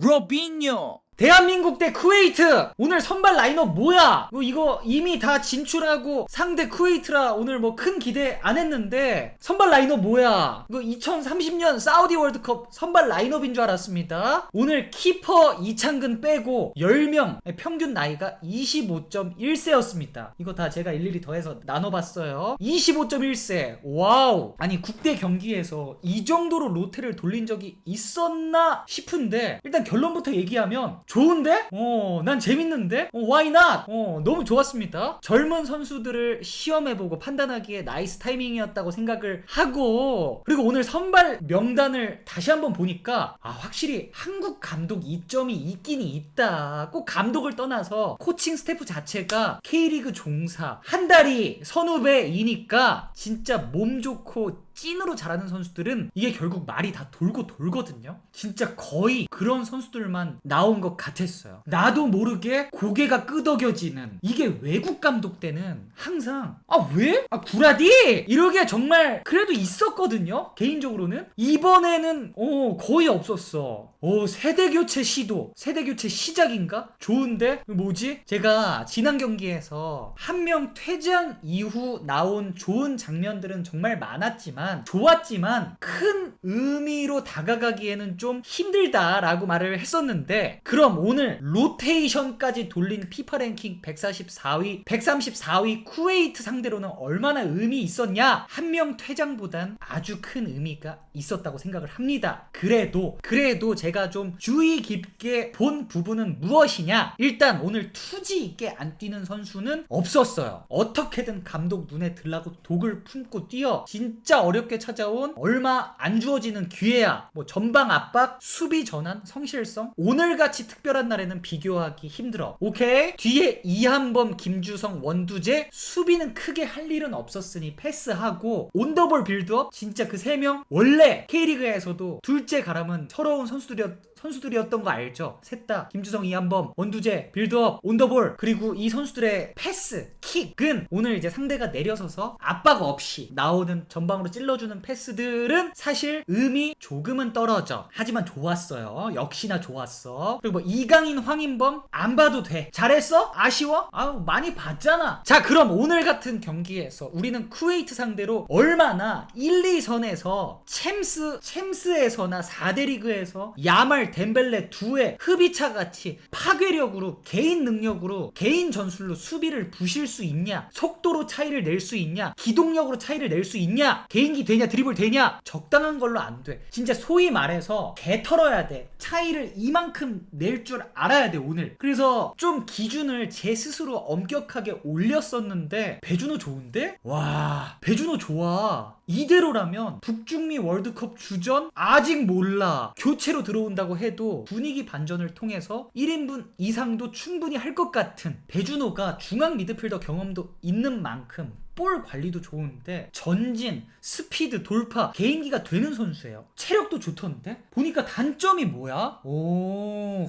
로빈요. 대한민국 대 쿠웨이트! 오늘 선발 라인업 뭐야? 뭐 이거 이미 다 진출하고 상대 쿠웨이트라 오늘 뭐 큰 기대 안 했는데 선발 라인업 뭐야? 이거 2030년 사우디 월드컵 선발 라인업인 줄 알았습니다. 오늘 키퍼 이창근 빼고 10명 평균 나이가 25.1세였습니다. 이거 다 제가 일일이 더해서 나눠봤어요. 25.1세. 와우! 아니 국대 경기에서 이 정도로 로테를 돌린 적이 있었나 싶은데 일단 결론부터 얘기하면 좋은데? 어, 난 재밌는데? 어, why not? 어, 너무 좋았습니다. 젊은 선수들을 시험해보고 판단하기에 나이스 타이밍이었다고 생각을 하고, 그리고 오늘 선발 명단을 다시 한번 보니까, 아, 확실히 한국 감독 이점이 있긴 있다. 꼭 감독을 떠나서 코칭 스태프 자체가 K리그 종사, 한 달이 선후배이니까 진짜 몸 좋고 찐으로 잘하는 선수들은 이게 결국 말이 다 돌고 돌거든요. 진짜 거의 그런 선수들만 나온 것 같았어요. 나도 모르게 고개가 끄덕여지는 이게 외국 감독 때는 항상 아 왜? 아 구라디? 이러게 정말 그래도 있었거든요. 개인적으로는 이번에는 어 거의 없었어. 오 세대 교체 시도 세대 교체 시작인가? 좋은데 뭐지? 제가 지난 경기에서 한 명 퇴장 이후 나온 좋은 장면들은 정말 많았지만 좋았지만 큰 의미로 다가가기에는 좀 힘들다라고 말을 했었는데 그럼 오늘 로테이션까지 돌린 피파 랭킹 144위 134위 쿠웨이트 상대로는 얼마나 의미 있었냐? 한 명 퇴장보단 아주 큰 의미가 있었다고 생각을 합니다. 그래도 그래도 제가 좀 주의 깊게 본 부분은 무엇이냐? 일단 오늘 투지 있게 안 뛰는 선수는 없었어요. 어떻게든 감독 눈에 들라고 독을 품고 뛰어 진짜 어렵게 찾아온 얼마 안 주어지는 기회야. 뭐 전방 압박 수비 전환 성실성. 오늘같이 특별한 날에는 비교하기 힘들어. 오케이? 뒤에 이한범 김주성 원두재. 수비는 크게 할 일은 없었으니 패스하고 온더볼 빌드업. 진짜 그 세 명? 원래 K리그에서도 둘째 가람은 서러운 선수들이었 선수들이었던 거 알죠? 셋 다. 김주성, 이한범, 원두재, 빌드업, 온더볼 그리고 이 선수들의 패스, 킥은 오늘 이제 상대가 내려서서 압박 없이 나오는 전방으로 찔러주는 패스들은 사실 의미 조금은 떨어져. 하지만 좋았어요. 역시나 좋았어. 그리고 뭐 이강인, 황인범 안 봐도 돼. 잘했어? 아쉬워? 아우 많이 봤잖아. 자 그럼 오늘 같은 경기에서 우리는 쿠웨이트 상대로 얼마나 1, 2선에서 챔스 챔스에서나 4대 리그에서 야말 덴벨레 두의 흡이차 같이 파괴력으로 개인 능력으로 개인 전술로 수비를 부실 수 있냐 속도로 차이를 낼 수 있냐 기동력으로 차이를 낼 수 있냐 개인기 되냐 드리블 되냐 적당한 걸로 안 돼. 진짜 소위 말해서 개 털어야 돼. 차이를 이만큼 낼 줄 알아야 돼 오늘. 그래서 좀 기준을 제 스스로 엄격하게 올렸었는데 배준호 좋은데? 와 배준호 좋아. 이대로라면 북중미 월드컵 주전 아직 몰라. 교체로 들어온다고 해도 분위기 반전을 통해서 1인분 이상도 충분히 할 것 같은 배준호가 중앙 미드필더 경험도 있는 만큼 볼 관리도 좋은데 전진, 스피드, 돌파, 개인기가 되는 선수예요. 체력도 좋던데? 보니까 단점이 뭐야? 오...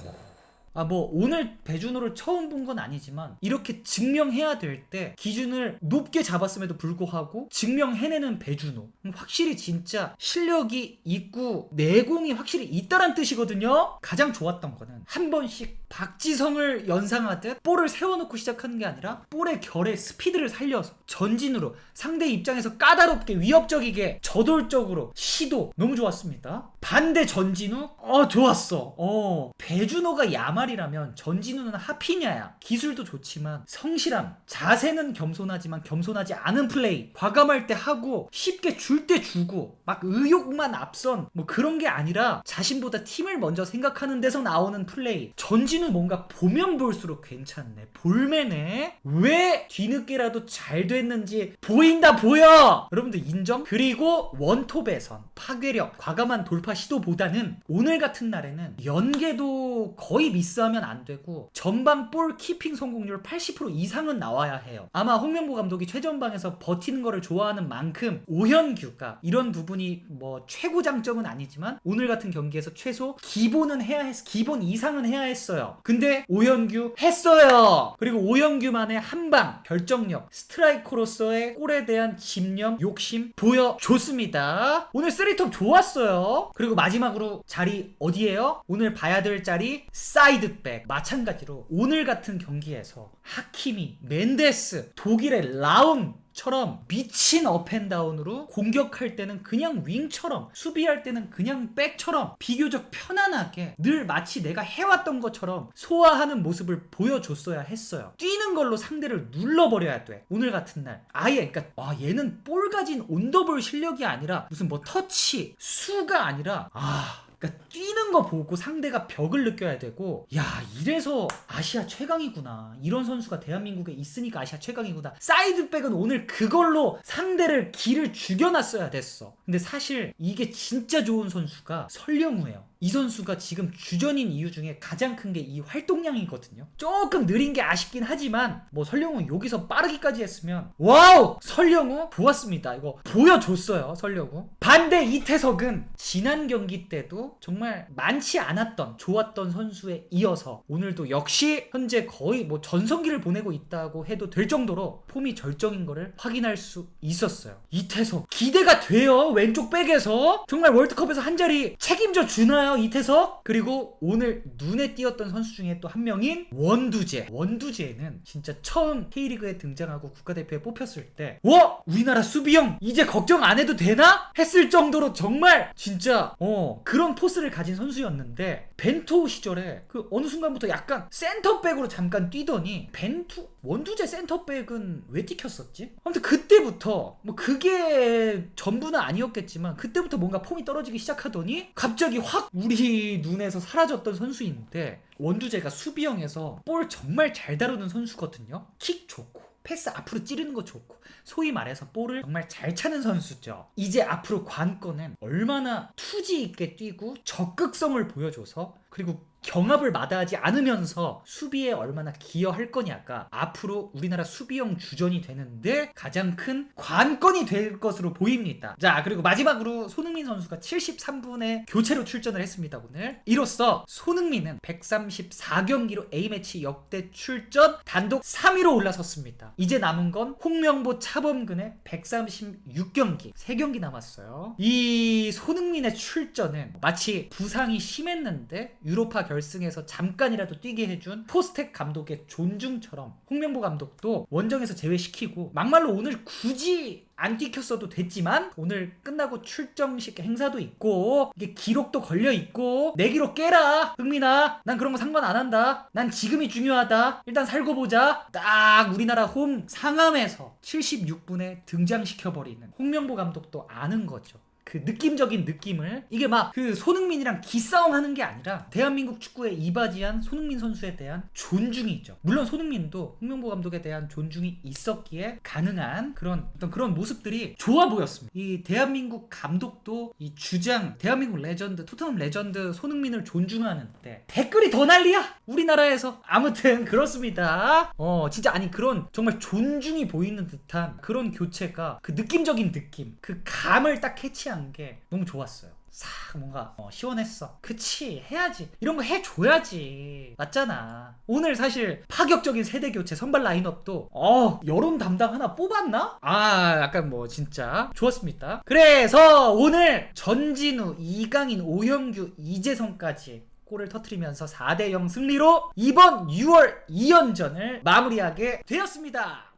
아, 뭐, 오늘 배준호를 처음 본 건 아니지만, 이렇게 증명해야 될 때, 기준을 높게 잡았음에도 불구하고, 증명해내는 배준호. 음, 확실히 진짜 실력이 있고, 내공이 확실히 있다란 뜻이거든요? 가장 좋았던 거는, 한 번씩 박지성을 연상하듯, 볼을 세워놓고 시작하는 게 아니라, 볼의 결에 스피드를 살려서, 전진으로, 상대 입장에서 까다롭게, 위협적이게, 저돌적으로, 시도, 너무 좋았습니다. 반대 전진우? 어, 좋았어. 어, 배준호가 야마 말이라면 전진우는 하피냐야. 기술도 좋지만 성실함, 자세는 겸손하지만 겸손하지 않은 플레이. 과감할 때 하고 쉽게 줄 때 주고 막 의욕만 앞선 뭐 그런 게 아니라 자신보다 팀을 먼저 생각하는 데서 나오는 플레이. 전진우 뭔가 보면 볼수록 괜찮네. 볼매네. 왜 뒤늦게라도 잘 됐는지 보인다 보여. 여러분들 인정? 그리고 원톱에선 파괴력, 과감한 돌파 시도보다는 오늘 같은 날에는 연계도 거의 미스 미스하면 안 되고 전방 볼 키핑 성공률 80% 이상은 나와야 해요. 아마 홍명보 감독이 최전방에서 버티는 거를 좋아하는 만큼 오현규가 이런 부분이 뭐 최고 장점은 아니지만 오늘 같은 경기에서 최소 기본은 해야 했 기본 이상은 해야 했어요. 근데 오현규 했어요. 그리고 오현규만의 한방 결정력 스트라이커로서의 골에 대한 집념 욕심 보여줬습니다. 오늘 쓰리톱 좋았어요. 그리고 마지막으로 자리 어디예요? 오늘 봐야 될 자리 사이드 백 마찬가지로 오늘 같은 경기에서 하키미 멘데스 독일의 라움 처럼 미친 업앤다운으로 공격할 때는 그냥 윙처럼 수비할 때는 그냥 백처럼 비교적 편안하게 늘 마치 내가 해왔던 것처럼 소화하는 모습을 보여줬어야 했어요. 뛰는 걸로 상대를 눌러버려야 돼. 오늘 같은 날 아예 그러니까 와 얘는 볼 가진 온더볼 실력이 아니라 무슨 뭐 터치 수가 아니라 아 그러니까 뛰는 거 보고 상대가 벽을 느껴야 되고 야 이래서 아시아 최강이구나. 이런 선수가 대한민국에 있으니까 아시아 최강이구나. 사이드백은 오늘 그걸로 상대를 길을 죽여놨어야 됐어. 근데 사실 이게 진짜 좋은 선수가 설령우예요 이 선수가 지금 주전인 이유 중에 가장 큰 게 이 활동량이거든요. 조금 느린 게 아쉽긴 하지만 뭐 설령우 여기서 빠르기까지 했으면 와우 설령우 좋았습니다. 이거 보여줬어요 설령우. 반대 이태석은 지난 경기 때도 정말 많지 않았던 좋았던 선수에 이어서 오늘도 역시 현재 거의 뭐 전성기를 보내고 있다고 해도 될 정도로 폼이 절정인 거를 확인할 수 있었어요. 이태석 기대가 돼요 왼쪽 백에서 정말 월드컵에서 한 자리 책임져 주나 요? 이태석 그리고 오늘 눈에 띄었던 선수 중에 또 한 명인 원두재 원두재는 진짜 처음 K리그에 등장하고 국가대표에 뽑혔을 때 와! 우리나라 수비형 이제 걱정 안 해도 되나? 했을 정도로 정말 진짜 어 그런 포스를 가진 선수였는데 벤투 시절에 그 어느 순간부터 약간 센터백으로 잠깐 뛰더니 벤투 원두재 센터백은 왜 뛰켰었지? 아무튼 그때부터 뭐 그게 전부는 아니었겠지만 그때부터 뭔가 폼이 떨어지기 시작하더니 갑자기 확 우리 눈에서 사라졌던 선수인데 원두재가 수비형에서 볼 정말 잘 다루는 선수거든요. 킥 좋고 패스 앞으로 찌르는 거 좋고 소위 말해서 볼을 정말 잘 차는 선수죠. 이제 앞으로 관건은 얼마나 투지 있게 뛰고 적극성을 보여줘서 그리고 경합을 마다하지 않으면서 수비에 얼마나 기여할 거냐가 앞으로 우리나라 수비형 주전이 되는데 가장 큰 관건이 될 것으로 보입니다. 자, 그리고 마지막으로 손흥민 선수가 73분에 교체로 출전을 했습니다, 오늘. 이로써 손흥민은 134경기로 A매치 역대 출전 단독 3위로 올라섰습니다. 이제 남은 건 홍명보 차범근의 136경기, 3경기 남았어요. 이 손흥민의 출전은 마치 부상이 심했는데 유로파 결 승에서 잠깐이라도 뛰게 해준 포스텍 감독의 존중처럼 홍명보 감독도 원정에서 제외시키고 막말로 오늘 굳이 안 뛰켰어도 됐지만 오늘 끝나고 출정식 행사도 있고 이게 기록도 걸려 있고 내 기록 깨라! 흥민아 난 그런 거 상관 안 한다. 난 지금이 중요하다. 일단 살고 보자. 딱 우리나라 홈 상암에서 76분에 등장시켜버리는 홍명보 감독도 아는 거죠 그 느낌적인 느낌을 이게 막 그 손흥민이랑 기싸움 하는 게 아니라 대한민국 축구에 이바지한 손흥민 선수에 대한 존중이죠. 물론 손흥민도 홍명보 감독에 대한 존중이 있었기에 가능한 그런 어떤 그런 모습들이 좋아 보였습니다. 이 대한민국 감독도 이 주장 대한민국 레전드 토트넘 레전드 손흥민을 존중하는데 댓글이 더 난리야. 우리나라에서 아무튼 그렇습니다. 어 진짜 아니 그런 정말 존중이 보이는 듯한 그런 교체가 그 느낌적인 느낌 그 감을 딱 캐치한 게 너무 좋았어요. 싹 뭔가 어, 시원했어. 그치 해야지. 이런 거 해줘야지. 맞잖아. 오늘 사실 파격적인 세대 교체 선발 라인업도 어 여론 담당 하나 뽑았나? 아 약간 뭐 진짜 좋았습니다. 그래서 오늘 전진우, 이강인, 오영규, 이재성까지 골을 터트리면서 4대0 승리로 이번 6월 2연전을 마무리하게 되었습니다.